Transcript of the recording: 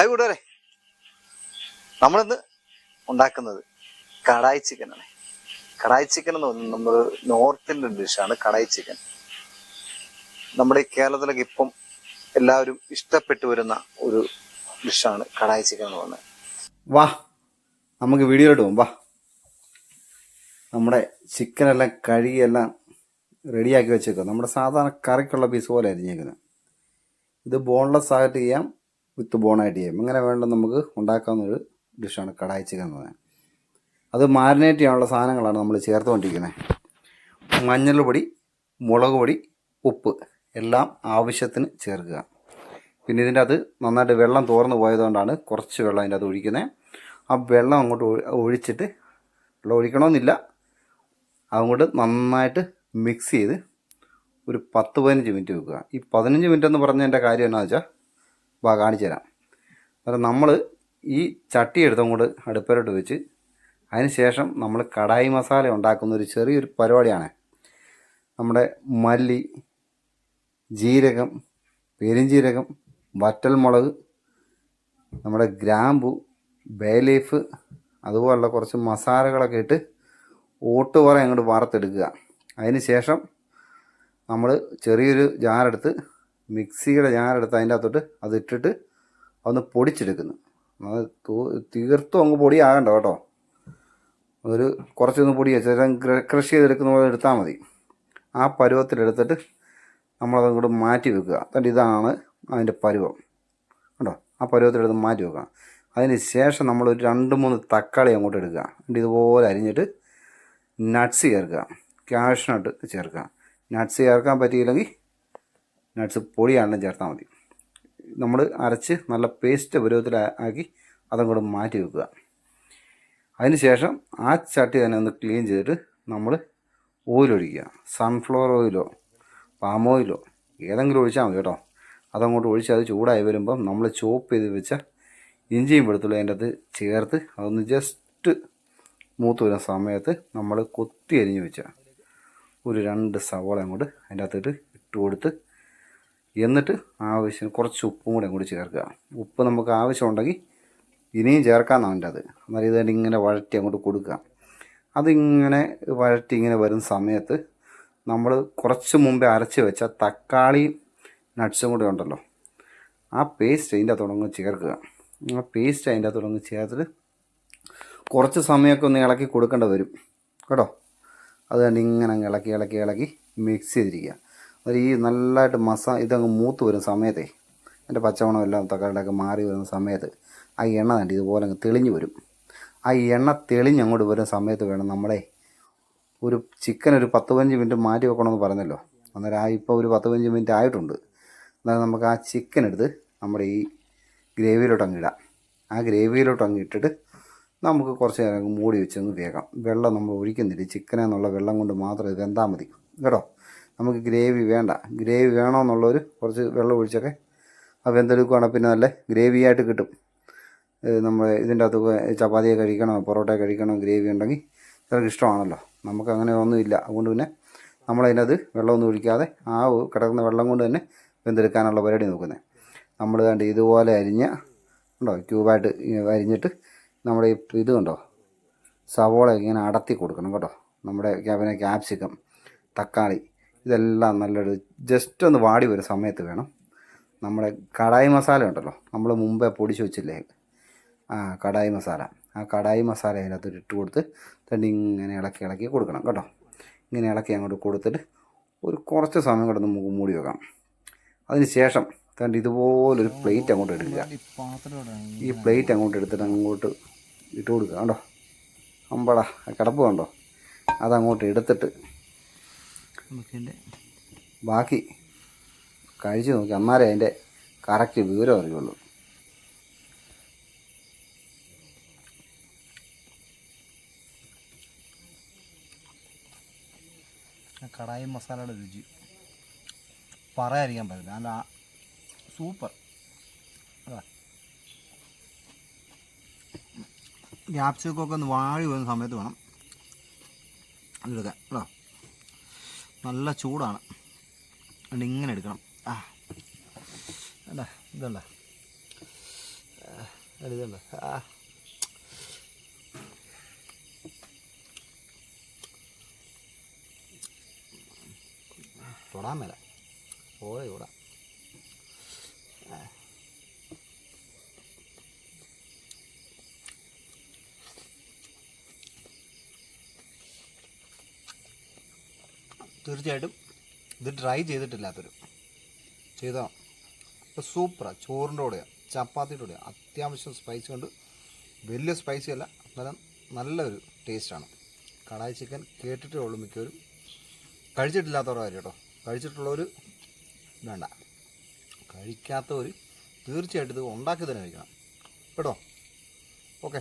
Hi കൂട്ടുകാരെ നമ്മളിന്ന് ഉണ്ടാക്കുന്നത് കടായി ചിക്കനാണ് കടായി ചിക്കൻ എന്ന് പറഞ്ഞാൽ നമ്മൾ നോർത്ത് ഇന്ത്യൻ ഡിഷാണ് കടായി ചിക്കൻ നമ്മുടെ ഈ കേരളത്തിലൊക്കെ ഇപ്പം എല്ലാവരും ഇഷ്ടപ്പെട്ടു വരുന്ന ഒരു ഡിഷാണ് കടായി ചിക്കൻ എന്ന് പറഞ്ഞത്. വാ നമുക്ക് വീഡിയോ ഇടും വാ. നമ്മുടെ ചിക്കനെല്ലാം കഴുകിയെല്ലാം റെഡിയാക്കി വെച്ചേക്കുക നമ്മുടെ സാധാരണ കറിക്കുള്ള പീസ് പോലെ അരിഞ്ഞേക്കുന്നത് ഇത് ബോൺലെസ് ആയിട്ട് ചെയ്യാം. വിത്ത് ബോണായിട്ട് ചെയ്യും. ഇങ്ങനെ വേണ്ട നമുക്ക് ഉണ്ടാക്കാവുന്നൊരു ഡിഷാണ് കടായി ചിക്കൻ എന്ന് പറയുന്നത് അത് മാരിനേറ്റ് ചെയ്യാനുള്ള സാധനങ്ങളാണ് നമ്മൾ ചേർത്തുകൊണ്ടിരിക്കുന്നത്. മഞ്ഞൾ പൊടി മുളക് പൊടി ഉപ്പ് എല്ലാം ആവശ്യത്തിന് ചേർക്കുക. പിന്നെ ഇതിന്റെ അത് നന്നായിട്ട് വെള്ളം തോർന്നു പോയതുകൊണ്ടാണ് കുറച്ച് വെള്ളം അതിന്റെ അത് ഒഴിക്കുന്നത്. ആ വെള്ളം അങ്ങോട്ട് ഒഴിച്ചിട്ട് വെള്ളം ഒഴിക്കണമെന്നില്ല. അതുകൊണ്ട് നന്നായിട്ട് മിക്സ് ചെയ്ത് ഒരു പത്ത് പതിനഞ്ച് മിനിറ്റ് വെക്കുക. ഈ പതിനഞ്ച് മിനിറ്റ് എന്ന് പറഞ്ഞതിന്റെ കാര്യം എന്നാ വെച്ചാൽ വാ കാണിച്ചു തരാം. അന്നേരം നമ്മൾ ഈ ചട്ടി എടുത്തും കൊണ്ട് അടുപ്പിലോട്ട് വെച്ച് അതിന് ശേഷം നമ്മൾ കടായി മസാല ഉണ്ടാക്കുന്ന ഒരു ചെറിയൊരു പരിപാടിയാണ്. നമ്മുടെ മല്ലി ജീരകം പെരിഞ്ജീരകം വറ്റൽമുളക് നമ്മുടെ ഗ്രാമ്പു ബേ ലീഫ് അതുപോലുള്ള കുറച്ച് മസാലകളൊക്കെ ഇട്ട് ഓട്ടുപറ അങ്ങോട്ട് വറുത്തെടുക്കുക. അതിന് ശേഷം നമ്മൾ ചെറിയൊരു ജാറെടുത്ത് മിക്സിയുടെ ഞാനെടുത്ത് അതിന്റെ അകത്തോട്ട് അത് ഇട്ടിട്ട് ഒന്ന് പൊടിച്ചെടുക്കുന്നു. അത് തീർത്തും അങ്ങ് പൊടിയാകണ്ട കേട്ടോ. ഒരു കുറച്ചൊന്ന് പൊടി വെച്ചാൽ കൃഷി ചെയ്തെടുക്കുന്ന പോലെ എടുത്താൽ മതി. ആ പരുവത്തിലെടുത്തിട്ട് നമ്മളത് അങ്ങോട്ട് മാറ്റി വെക്കുക. എന്നിട്ട് ഇതാണ് അതിന്റെ പരുവം. കേട്ടോ ആ പരുവത്തിലെടുത്ത് മാറ്റി വെക്കുക. അതിന് ശേഷം നമ്മൾ ഒരു രണ്ട് മൂന്ന് തക്കാളി അങ്ങോട്ട് എടുക്കുക. എന്നിട്ട് ഇതുപോലെ അരിഞ്ഞിട്ട് നട്ട്സ് ചേർക്കുക. ക്യാഷ് നട്ട് ചേർക്കുക. നട്ട്സ് ചേർക്കാൻ പറ്റിയില്ലെങ്കിൽ നട്ട്സ് പൊടിയാണെങ്കിലും ചേർത്താൽ മതി. നമ്മൾ അരച്ച് നല്ല പേസ്റ്റ് പരുവത്തിൽ ആക്കി അതങ്ങോട്ട് മാറ്റി വെക്കുക. അതിനുശേഷം ആ ചട്ടി തന്നെ ഒന്ന് ക്ലീൻ ചെയ്തിട്ട് നമ്മൾ ഓയിലൊഴിക്കുക. സൺഫ്ലവർ ഓയിലോ പാം ഓയിലോ ഏതെങ്കിലും ഒഴിച്ചാൽ മതി കേട്ടോ. അതങ്ങോട്ട് ഒഴിച്ച് അത് ചൂടായി വരുമ്പം നമ്മൾ ചോപ്പ് ചെയ്ത് വെച്ച ഇഞ്ചിയും വെളുത്തുള്ളി അതിന്റെ അത് ചേർത്ത് അതൊന്ന് ജസ്റ്റ് മൂത്ത് വരുന്ന സമയത്ത് നമ്മൾ കൊത്തി അരിഞ്ഞ് വെച്ച ഒരു രണ്ട് സവാള അങ്ങോട്ട് അതിന്റെ അകത്തിട്ട് ഇട്ട് കൊടുത്ത് എന്നിട്ട് ആവശ്യം കുറച്ച് ഉപ്പും കൂടെ കൂടി ചേർക്കുക. ഉപ്പ് നമുക്ക് ആവശ്യമുണ്ടെങ്കിൽ ഇനിയും ചേർക്കാമെന്നാണ് അതിന്റെ അത്. എന്നാൽ ഇങ്ങനെ വഴറ്റി അങ്ങോട്ട് കൊടുക്കുക. അതിങ്ങനെ വഴറ്റി ഇങ്ങനെ വരുന്ന സമയത്ത് നമ്മൾ കുറച്ച് മുമ്പേ അരച്ച് വെച്ച തക്കാളിയും നട്ട്സും കൂടെ ഉണ്ടല്ലോ. ആ പേസ്റ്റ് അതിന്റെ അകത്തോടങ്ങ് ചേർക്കുക. ആ പേസ്റ്റ് അതിന്റെ അകത്തോടങ്ങ് ചേർത്തിട്ട് കുറച്ച് സമയമൊക്കെ ഒന്ന് ഇളക്കി കൊടുക്കേണ്ടി വരും. കേട്ടോ? അത് കണ്ട് ഇങ്ങനെ ഇളക്കി ഇളക്കി ഇളക്കി മിക്സ് ചെയ്തിരിക്കുക. അത് ഈ നല്ലതായിട്ട് മസാ ഇതങ്ങ് മൂത്ത് വരുന്ന സമയത്തേ അതിന്റെ പച്ചമണം എല്ലാം തക്കാളിയൊക്കെ മാറി വരുന്ന സമയത്ത് ആ എണ്ണ തന്നെ ഇതുപോലെ അങ്ങ് തെളിഞ്ഞ് വരും. ആ എണ്ണ തെളിഞ്ഞ് അങ്ങോട്ട് വരുന്ന സമയത്ത് വേണം നമ്മളെ ഒരു ചിക്കൻ ഒരു പത്ത് പതിനഞ്ച് മിനിറ്റ് മാറ്റി വെക്കണമെന്ന് പറഞ്ഞല്ലോ. അന്നേരം ആ ഇപ്പോൾ ഒരു പത്ത് പതിനഞ്ച് മിനിറ്റ് ആയിട്ടുണ്ട്. എന്നാലും നമുക്ക് ആ ചിക്കൻ എടുത്ത് നമ്മുടെ ഈ ഗ്രേവിയിലോട്ട് അങ്ങ് ഇടാം. ആ ഗ്രേവിയിലോട്ട് അങ്ങ് ഇട്ടിട്ട് നമുക്ക് കുറച്ച് നേരം മൂടി വെച്ചൊന്ന് വേഗം. വെള്ളം നമ്മൾ ഒഴിക്കുന്നില്ല. ചിക്കനെന്നുള്ള വെള്ളം കൊണ്ട് മാത്രം വെന്താൽ മതി. കേട്ടോ? നമുക്ക് ഗ്രേവി വേണ്ട. ഗ്രേവി വേണമെന്നുള്ളവർ കുറച്ച് വെള്ളം ഒഴിച്ചൊക്കെ ആ വെന്തെടുക്കുകയാണെങ്കിൽ പിന്നെ നല്ല ഗ്രേവി ആയിട്ട് കിട്ടും നമ്മൾ ഇതിന്റെ അകത്ത് ചപ്പാത്തിയെ കഴിക്കണോ പൊറോട്ട കഴിക്കണോ ഗ്രേവി ഉണ്ടെങ്കിൽ ചിലർക്ക് ഇഷ്ടമാണല്ലോ. നമുക്ക് അങ്ങനെ ഒന്നുമില്ല. അതുകൊണ്ട് പിന്നെ നമ്മളതിനകത്ത് വെള്ളമൊന്നും ഒഴിക്കാതെ ആ കിടക്കുന്ന വെള്ളം കൊണ്ട് തന്നെ വെന്തെടുക്കാനുള്ള പരിപാടി നോക്കുന്നത് നമ്മൾ കണ്ട് ഇതുപോലെ അരിഞ്ഞ ഉണ്ടോ ക്യൂബായിട്ട് അരിഞ്ഞിട്ട് നമ്മുടെ ഇത് കണ്ടോ സവോള ഇങ്ങനെ അടത്തി കൊടുക്കണം കേട്ടോ. നമ്മുടെ പിന്നെ ക്യാപ്സിക്കം തക്കാളി. ഇതെല്ലാം നല്ലൊരു ജസ്റ്റ് ഒന്ന് വാടി വരും സമയത്ത് വേണം. നമ്മുടെ കടായി മസാല ഉണ്ടല്ലോ നമ്മൾ മുമ്പേ പൊടിച്ച് വെച്ചില്ലേ? ആ കടായി മസാല. ആ കടായി മസാല അതിനകത്ത് ഇട്ട് കൊടുത്ത് തന്നെ ഇങ്ങനെ ഇളക്കി ഇളക്കി കൊടുക്കണം കേട്ടോ. ഇങ്ങനെ ഇളക്കി അങ്ങോട്ട് കൊടുത്തിട്ട് ഒരു കുറച്ച് സമയം കൂടെ നമുക്ക് മൂടി വെക്കാം. അതിന് ശേഷം തണ്ട് ഇതുപോലൊരു പ്ലേറ്റ് അങ്ങോട്ട് എടുക്കുക ഈ പ്ലേറ്റ് അങ്ങോട്ട് എടുത്തിട്ട് അങ്ങോട്ട് ഇട്ട് കൊടുക്കുക കേട്ടോ. അമ്പടാ കിടപ്പ് കണ്ടോ? അതങ്ങോട്ട് എടുത്തിട്ട് ബാക്കി കഴിച്ചു നോക്കി. അന്നാലേ അതിന്റെ കറക്റ്റ് വിവരം അറിയുള്ളൂ. കടായി മസാലയുടെ രുചി. പറയാതിരിക്കാൻ പറ്റില്ല. നല്ല സൂപ്പർ. ക്യാപ്സിക്കൊക്കെ ഒന്ന് വാഴി വരുന്ന സമയത്ത് വേണം. അതെടുക്കാൻ. കേട്ടോ? നല്ല ചൂടാണ്. അതുകൊണ്ട് ഇങ്ങനെ എടുക്കണം. ആ. അല്ല ഇതല്ല ഇതല്ല ആ. തൊടാൻ മേല. ഓടെ ഇവിടെ തീർച്ചയായിട്ടും ഇത് ട്രൈ ചെയ്തിട്ടില്ലാത്തൊരു ചെയ്താൽ അപ്പോൾ സൂപ്പറാണ് ചോറിന്റെ കൂടെയാണ് ചപ്പാത്തിയുടെ കൂടെയാണ് അത്യാവശ്യം സ്പൈസ് കൊണ്ട് വലിയ സ്പൈസി അല്ല. എന്നാലും നല്ലൊരു ടേസ്റ്റാണ് കടായി ചിക്കൻ കേട്ടിട്ടേ ഉള്ളൂ മിക്കവരും. കഴിച്ചിട്ടില്ലാത്തവരുടെ കാര്യം കേട്ടോ. കഴിച്ചിട്ടുള്ളവർ വേണ്ട. കഴിക്കാത്തവർ തീർച്ചയായിട്ടും ഇത് ഉണ്ടാക്കി തന്നെ കഴിക്കണം. കേട്ടോ? ഓക്കെ